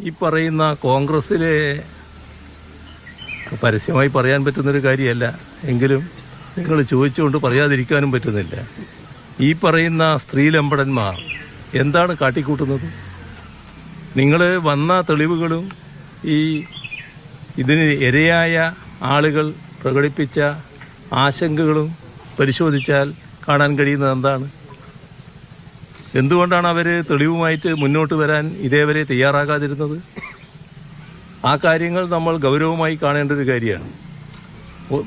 ഈ പറയുന്ന കോൺഗ്രസ്സിലെ പരസ്യമായി പറയാൻ പറ്റുന്നൊരു കാര്യമല്ല. എങ്കിലും നിങ്ങൾ ചോദിച്ചുകൊണ്ട് പറയാതിരിക്കാനും പറ്റുന്നില്ല. ഈ പറയുന്ന സ്ത്രീലമ്പടന്മാർ എന്താണ് കാട്ടിക്കൂട്ടുന്നത്? നിങ്ങൾ വന്ന തെളിവുകളും ഈ ഇതിന് ഇരയായ ആളുകൾ പ്രകടിപ്പിച്ച ആശങ്കകളും പരിശോധിച്ചാൽ കാണാൻ കഴിയുന്നത് എന്താണ്? എന്തുകൊണ്ടാണ് അവർ തെളിവുമായിട്ട് മുന്നോട്ട് വരാൻ ഇതേവരെ തയ്യാറാകാതിരുന്നത്? ആ കാര്യങ്ങൾ നമ്മൾ ഗൗരവമായി കാണേണ്ട ഒരു കാര്യമാണ്.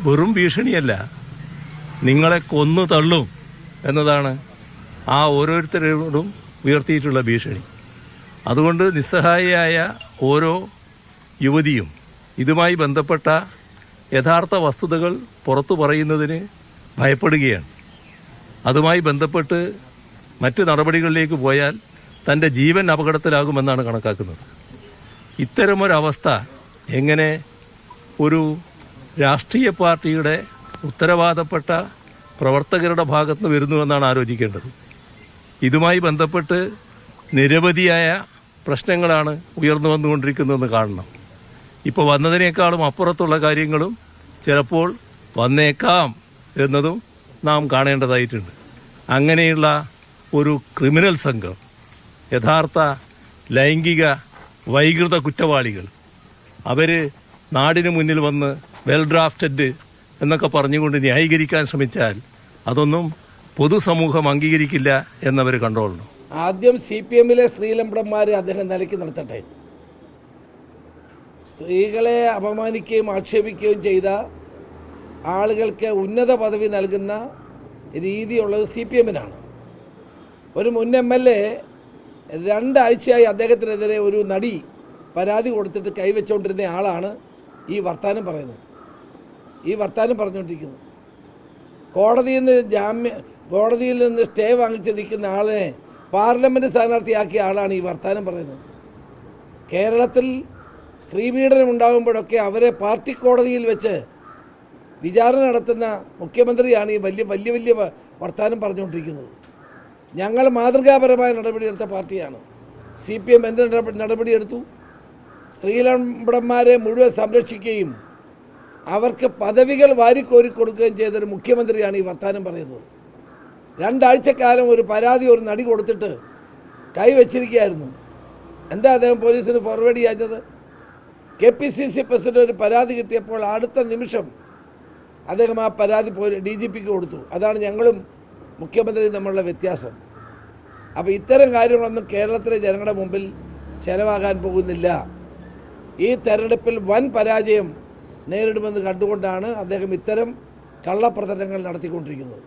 വെറും ഭീഷണിയല്ല. നിങ്ങളെ കൊന്നു തള്ളും എന്നതാണ് ആ ഓരോരുത്തരോടും ഉയർത്തിയിട്ടുള്ള ഭീഷണി. അതുകൊണ്ട് നിസ്സഹായിയായ ഓരോ യുവതിയും ഇതുമായി ബന്ധപ്പെട്ട യഥാർത്ഥ വസ്തുതകൾ പുറത്തു പറയുന്നതിന് ഭയപ്പെടുകയാണ്. അതുമായി ബന്ധപ്പെട്ട് മറ്റ് നടപടികളിലേക്ക് പോയാൽ തന്റെ ജീവൻ അപകടത്തിലാകുമെന്നാണ് കണക്കാക്കുന്നത്. ഇത്തരമൊരവസ്ഥ എങ്ങനെ ഒരു രാഷ്ട്രീയ പാർട്ടിയുടെ ഉത്തരവാദപ്പെട്ട പ്രവർത്തകരുടെ ഭാഗത്ത് നിന്ന് വരുന്നുവെന്നാണ് ആലോചിക്കേണ്ടത്. ഇതുമായി ബന്ധപ്പെട്ട് നിരവധിയായ പ്രശ്നങ്ങളാണ് ഉയർന്നു വന്നുകൊണ്ടിരിക്കുന്നതെന്ന് കാണണം. ഇപ്പോൾ വന്നതിനേക്കാളും അപ്പുറത്തുള്ള കാര്യങ്ങളും ചിലപ്പോൾ വന്നേക്കാം എന്നതും നാം കാണേണ്ടതായിട്ടുണ്ട്. അങ്ങനെയുള്ള ഒരു ക്രിമിനൽ സംഘം യഥാർത്ഥ ലൈംഗിക വൈകൃത കുറ്റവാളികൾ. അവർ നാടിന് മുന്നിൽ വന്ന് വെൽ ഡ്രാഫ്റ്റഡ് എന്നൊക്കെ പറഞ്ഞുകൊണ്ട് ന്യായീകരിക്കാൻ ശ്രമിച്ചാൽ അതൊന്നും പൊതുസമൂഹം അംഗീകരിക്കില്ല എന്നവർ കണ്ടോളണം ആദ്യം സി പി എമ്മിലെ സ്ത്രീലമ്പടന്മാരെ അദ്ദേഹം നിലയ്ക്ക് നിർത്തട്ടെ. സ്ത്രീകളെ അപമാനിക്കുകയും ആക്ഷേപിക്കുകയും ചെയ്ത ആളുകൾക്ക് ഉന്നത പദവി നൽകുന്ന രീതിയുള്ളത് സി പി എമ്മിനാണ് ഒരു മുൻ എം എൽ എ രണ്ടാഴ്ചയായി അദ്ദേഹത്തിനെതിരെ ഒരു നടി പരാതി കൊടുത്തിട്ട് കൈവച്ചുകൊണ്ടിരുന്ന ആളാണ് ഈ വർത്താനം പറയുന്നത്. ഈ വർത്താനം പറഞ്ഞുകൊണ്ടിരിക്കുന്നത് കോടതിയിൽ നിന്ന് ജാമ്യ കോടതിയിൽ നിന്ന് സ്റ്റേ വാങ്ങിച്ച് നിൽക്കുന്ന ആളിനെ പാർലമെന്റ് സ്ഥാനാർത്ഥിയാക്കിയ ആളാണ് ഈ വർത്താനം പറയുന്നത്. കേരളത്തിൽ സ്ത്രീ സ്ത്രീപീഡനം ഉണ്ടാകുമ്പോഴൊക്കെ അവരെ പാർട്ടി കോടതിയിൽ വെച്ച് വിചാരണ നടത്തുന്ന മുഖ്യമന്ത്രിയാണ് ഈ വലിയ വലിയ വലിയ വർത്താനം പറഞ്ഞുകൊണ്ടിരിക്കുന്നത്. ഞങ്ങൾ മാതൃകാപരമായ നടപടിയെടുത്ത പാർട്ടിയാണ്. സി പി എം എന്ത് നടപടി നടപടിയെടുത്തു സ്ത്രീലമ്പടന്മാരെ മുഴുവൻ സംരക്ഷിക്കുകയും അവർക്ക് പദവികൾ വാരിക്കോരി കൊടുക്കുകയും ചെയ്തൊരു മുഖ്യമന്ത്രിയാണ് ഈ വർത്താനം പറയുന്നത്. രണ്ടാഴ്ചക്കാലം ഒരു പരാതി ഒരു നടി കൊടുത്തിട്ട് കൈവച്ചിരിക്കുകയായിരുന്നു എന്താ അദ്ദേഹം പോലീസിന് forward ചെയ്യാഞ്ഞത്? K P C C president ഒരു പരാതി കിട്ടിയപ്പോൾ അടുത്ത നിമിഷം അദ്ദേഹം ആ പരാതി ഡി ജി പിക്ക് കൊടുത്തു. അതാണ് ഞങ്ങളും മുഖ്യമന്ത്രിയും തമ്മിലുള്ള വ്യത്യാസം. അപ്പോൾ ഇത്തരം കാര്യങ്ങളൊന്നും കേരളത്തിലെ ജനങ്ങളുടെ മുമ്പിൽ ചെലവാകാൻ പോകുന്നില്ല. ഈ തെരഞ്ഞെടുപ്പിൽ വൻ പരാജയം നേരിടുമെന്ന് കണ്ടുകൊണ്ടാണ് അദ്ദേഹം ഇത്തരം കള്ളപ്രചരണങ്ങൾ നടത്തിക്കൊണ്ടിരിക്കുന്നത്.